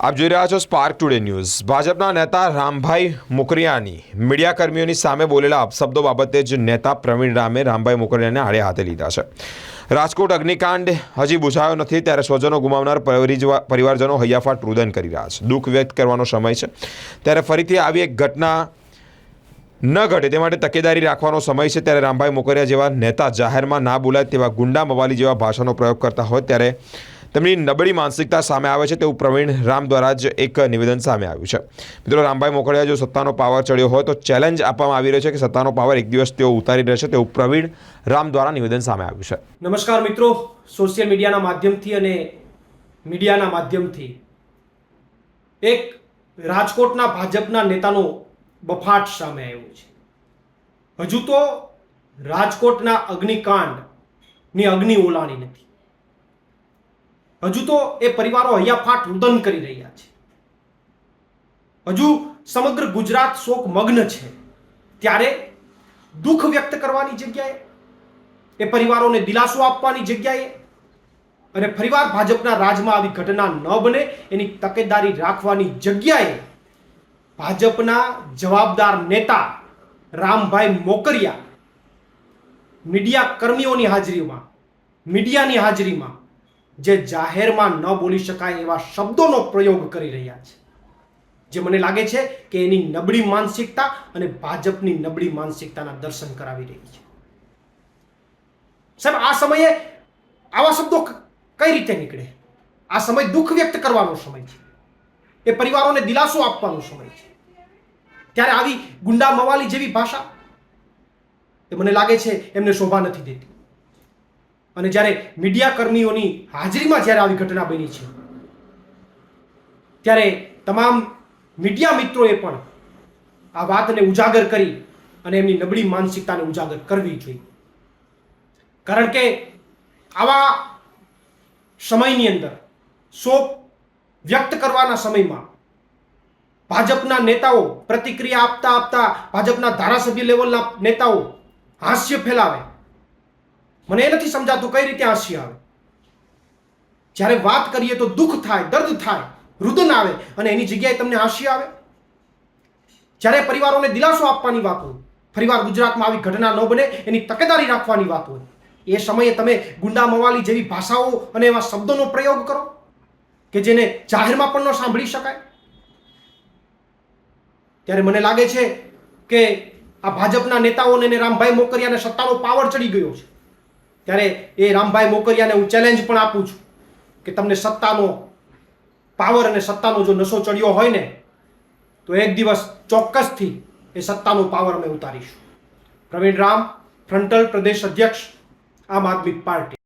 આપ જોઈ રહ્યા છો સ્પાર્ક ટુડે ન્યૂઝ ભાજપના નેતા રામભાઈ મોકરિયાની મીડિયા કર્મીઓની સામે બોલેલા અપશબ્દો બાબતે જ નેતા પ્રવીણ રામે રામભાઈ મોકરિયાને આડે હાથે લીધા છે. રાજકોટ અગ્નિકાંડ હજી બુઝાયો નથી, ત્યારે સ્વજનો ગુમાવનાર પરિવારજનો હૈયાફાટ રુદન કરી રહ્યા છે. દુઃખ વ્યક્ત કરવાનો સમય છે. ત્યારે ફરીથી આવી એક ઘટના ન ઘટે તે માટે તકેદારી રાખવાનો સમય છે. ત્યારે રામભાઈ મોકરિયા જેવા નેતા જાહેરમાં ના બોલાય તેવા ગુંડા મવાલી જેવા ભાષાનો પ્રયોગ કરતા હોય ત્યારે તેમની નબળી માનસિકતા સામે આવે છે તેવું પ્રવીણ રામ દ્વારા જ એક નિવેદન સામે આવ્યું છે. મિત્રો, રામભાઈ મોકળિયા જો સત્તાનો પાવર ચડ્યો હોય તો ચેલેન્જ આપવામાં આવી રહ્યો છે કે સત્તાનો પાવર એક દિવસ તેઓ ઉતારી રહેશે તેવું પ્રવીણ રામ દ્વારા નિવેદન સામે આવ્યું છે. નમસ્કાર મિત્રો. સોશિયલ મીડિયાના માધ્યમથી અને મીડિયાના માધ્યમથી એક રાજકોટના ભાજપના નેતાનો બફાટ સામે આવ્યો છે. હજુ તો રાજકોટના અગ્નિકાંડની અગ્નિ ઓલાણી નથી. હજુ તો એ પરિવારો હૈયાફાટ રુદન કરી રહ્યા છે. હજુ સમગ્ર ગુજરાત શોક મગ્ન છે. ત્યારે દુઃખ વ્યક્ત કરવાની જગ્યાએ, એ પરિવારોને દિલાસો આપવાની જગ્યાએ અને ફરીવાર ભાજપના રાજમાં આવી ઘટના ન બને એની તકેદારી રાખવાની જગ્યાએ ભાજપના જવાબદાર નેતા રામભાઈ મોકરિયા મીડિયા કર્મીઓની હાજરીમાં, મીડિયાની હાજરીમાં જે જાહેરમાં ન બોલી શકાય એવા શબ્દોનો પ્રયોગ કરી રહ્યા છે. જે મને લાગે છે કે એની નબળી માનસિકતા અને ભાજપની નબળી માનસિકતાના દર્શન કરાવી રહી છે. સાહેબ, આ સમયે આવા શબ્દો કઈ રીતે નીકળે? આ સમય દુઃખ વ્યક્ત કરવાનો સમય છે. એ પરિવારોને દિલાસો આપવાનો સમય છે. ત્યારે આવી ગુંડા મવાલી જેવી ભાષા એ મને લાગે છે એમને શોભા નથી દેતી. અને જ્યારે મીડિયા કર્મીઓની હાજરીમાં જ્યારે આવી ઘટના બની છે, ત્યારે તમામ મીડિયા મિત્રોએ પણ આ વાતને ઉજાગર કરી અને એમની નબળી માનસિકતાને ઉજાગર કરવી જોઈએ. કારણ કે આવા સમયની અંદર શોક વ્યક્ત કરવાના સમયમાં ભાજપના નેતાઓ પ્રતિક્રિયા આપતા આપતા ભાજપના ધારાસભ્ય લેવલના નેતાઓ હાસ્ય ફેલાવે. મને એ નથી સમજાતું કઈ રીતે હાસ્ય આવે. જ્યારે વાત કરીએ તો દુઃખ થાય, દર્દ થાય, રુદન આવે અને એની જગ્યાએ તમને હાસ્ય આવે. જ્યારે પરિવારોને દિલાસો આપવાની વાત હોય ફરીવાર ગુજરાતમાં આવી ઘટના ન બને, એની તકેદારી રાખવાની વાત હોય, એ સમયે તમે ગુંડા મવાલી જેવી ભાષાઓ અને એવા શબ્દોનો પ્રયોગ કરો, કે જેને જાહેરમાં પણ ન સાંભળી શકાય. ત્યારે મને લાગે છે કે આ ભાજપના નેતાઓને રામભાઈ મોકરિયાને સત્તાનો પાવર ચડી ગયો છે. ત્યારે એ રામભાઈ મોકરિયાને હું ચેલેન્જ પણ આપું છું કે તમને સત્તાનો પાવર અને સત્તાનો જો નશો ચડ્યો હોય ને, તો એક દિવસ ચોક્કસથી એ સત્તાનો પાવર અમે ઉતારીશું. પ્રવીણ રામ ફ્રન્ટલ પ્રદેશ અધ્યક્ષ, આમ આદમી પાર્ટી.